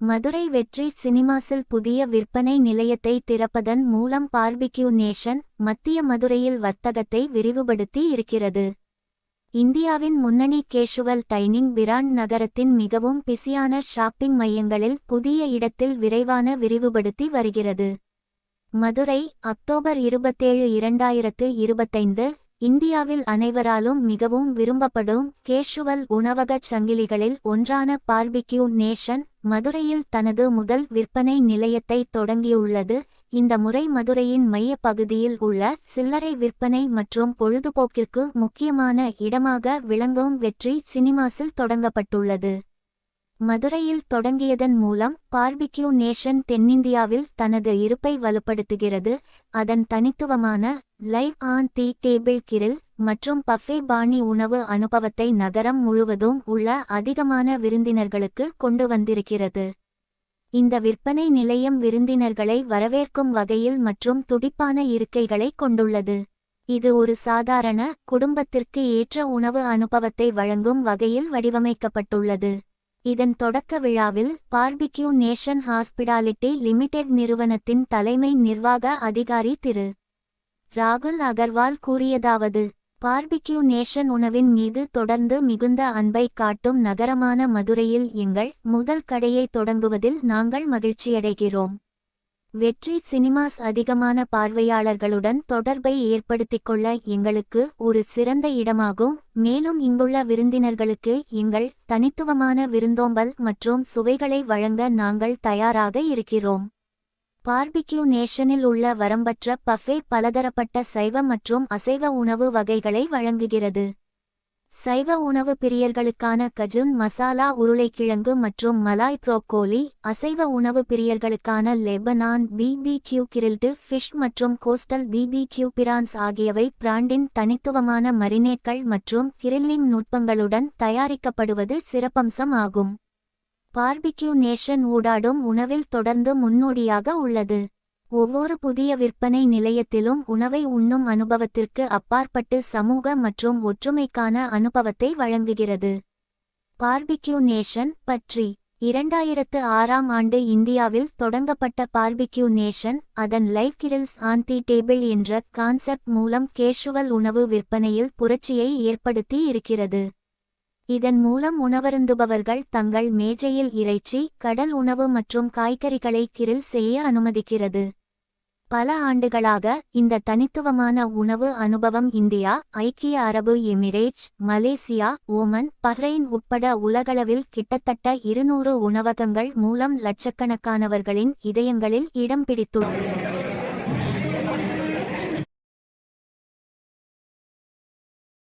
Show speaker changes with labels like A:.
A: மதுரை வெற்றி சினிமாஸில் புதிய விற்பனை நிலையத்தை திறப்பதன் மூலம் பார்பிக்யூ நேஷன் மத்திய மதுரையில் வர்த்தகத்தை விரிவுபடுத்தி இருக்கிறது. இந்தியாவின் முன்னணி கேஷுவல் டைனிங் பிராண்ட் நகரத்தின் மிகவும் பிஸியான ஷாப்பிங் மையங்களில் புதிய இடத்தில் விரைவான விரிவுபடுத்தி வருகிறது. மதுரை அக்டோபர் இருபத்தேழு இரண்டாயிரத்து இருபத்தைந்து இந்தியாவில் அனைவராலும் மிகவும் விரும்பப்படும் கேஷுவல் உணவகச் சங்கிலிகளில் ஒன்றான பார்பிக்யூ நேஷன் மதுரையில் தனது முதல் விற்பனை நிலையத்தை தொடங்கியுள்ளது. இந்த முறை மதுரையின் மையப் பகுதியில் உள்ள சில்லறை விற்பனை மற்றும் பொழுதுபோக்கிற்கு முக்கியமான இடமாக விளங்கும் வெற்றி சினிமாஸில் தொடங்கப்பட்டுள்ளது. மதுரையில் தொடங்கியதன் மூலம் பார்பிக்யூ நேஷன் தென்னிந்தியாவில் தனது இருப்பை வலுப்படுத்துகிறது. அதன் தனித்துவமான live on the table grill மற்றும் பஃபே பாணி உணவு அனுபவத்தை நகரம் முழுவதும் உள்ள அதிகமான விருந்தினர்களுக்கு கொண்டு வந்திருக்கிறது. இந்த விற்பனை நிலையம் விருந்தினர்களை வரவேற்கும் வகையில் மற்றும் துடிப்பான இருக்கைகளை கொண்டுள்ளது. இது ஒரு சாதாரண குடும்பத்திற்கு ஏற்ற உணவு அனுபவத்தை வழங்கும் வகையில் வடிவமைக்கப்பட்டுள்ளது. இதன் தொடக்க விழாவில் பார்பிக்யூ நேஷன் ஹாஸ்பிடாலிட்டி லிமிடெட் நிறுவனத்தின் தலைமை நிர்வாக அதிகாரி திரு. ராகுல் அகர்வால் கூறியதாவது பார்பிக்யூ நேஷன் உணவின் மீது தொடர்ந்து மிகுந்த அன்பை காட்டும் நகரமான மதுரையில் எங்கள் முதல் கடையை தொடங்குவதில் நாங்கள் மகிழ்ச்சியடைகிறோம். வெற்றி சினிமாஸ் அதிகமான பார்வையாளர்களுடன் தொடர்பை ஏற்படுத்திக் கொள்ள எங்களுக்கு ஒரு சிறந்த இடமாகும். மேலும் இங்குள்ள விருந்தினர்களுக்கு எங்கள் தனித்துவமான விருந்தோம்பல் மற்றும் சுவைகளை வழங்க நாங்கள் தயாராக இருக்கிறோம். பார்பிக்யூ நேஷனில் உள்ள வரம்பற்ற பஃபே பலதரப்பட்ட சைவ மற்றும் அசைவ உணவு வகைகளை வழங்குகிறது. சைவ உணவு பிரியர்களுக்கான கஜுன் மசாலா உருளைக்கிழங்கு மற்றும் மலாய் புரோக்கோலி அசைவ உணவு பிரியர்களுக்கான Lebanon B B Q grilled fish மற்றும் coastal B B Q prawns ஆகியவை பிராண்டின் தனித்துவமான மரினேட்கள் மற்றும் கிரில்லிங் நுட்பங்களுடன் தயாரிக்கப்படுவது சிறப்பம்சம் ஆகும். பார்பிக்யூ நேஷன் ஊடாடும் உணவில் தொடர்ந்து முன்னோடியாக உள்ளது. ஒவ்வொரு புதிய விற்பனை நிலையத்திலும் உணவை உண்ணும் அனுபவத்திற்கு அப்பாற்பட்டு சமூக மற்றும் ஒற்றுமைக்கான அனுபவத்தை வழங்குகிறது. பார்பிக்யூ நேஷன் பற்றி இரண்டாயிரத்து ஆறாம் ஆண்டு இந்தியாவில் தொடங்கப்பட்ட பார்பிக்யூ நேஷன் அதன் live grills on the table என்ற கான்செப்ட் மூலம் கேஷுவல் உணவு விற்பனையில் புரட்சியை ஏற்படுத்தி இருக்கிறது. இதன் மூலம் உணவருந்துபவர்கள் தங்கள் மேஜையில் இறைச்சி கடல் உணவு மற்றும் காய்கறிகளை கிரில் செய்ய அனுமதிக்கிறது. பல ஆண்டுகளாக இந்த தனித்துவமான உணவு அனுபவம் இந்தியா ஐக்கிய அரபு எமிரேட்ஸ் மலேசியா ஓமன் பஹ்ரைன் உட்பட உலகளவில் கிட்டத்தட்ட இருநூறு உணவகங்கள் மூலம் லட்சக்கணக்கானவர்களின் இதயங்களில் இடம் பிடித்துள்ளது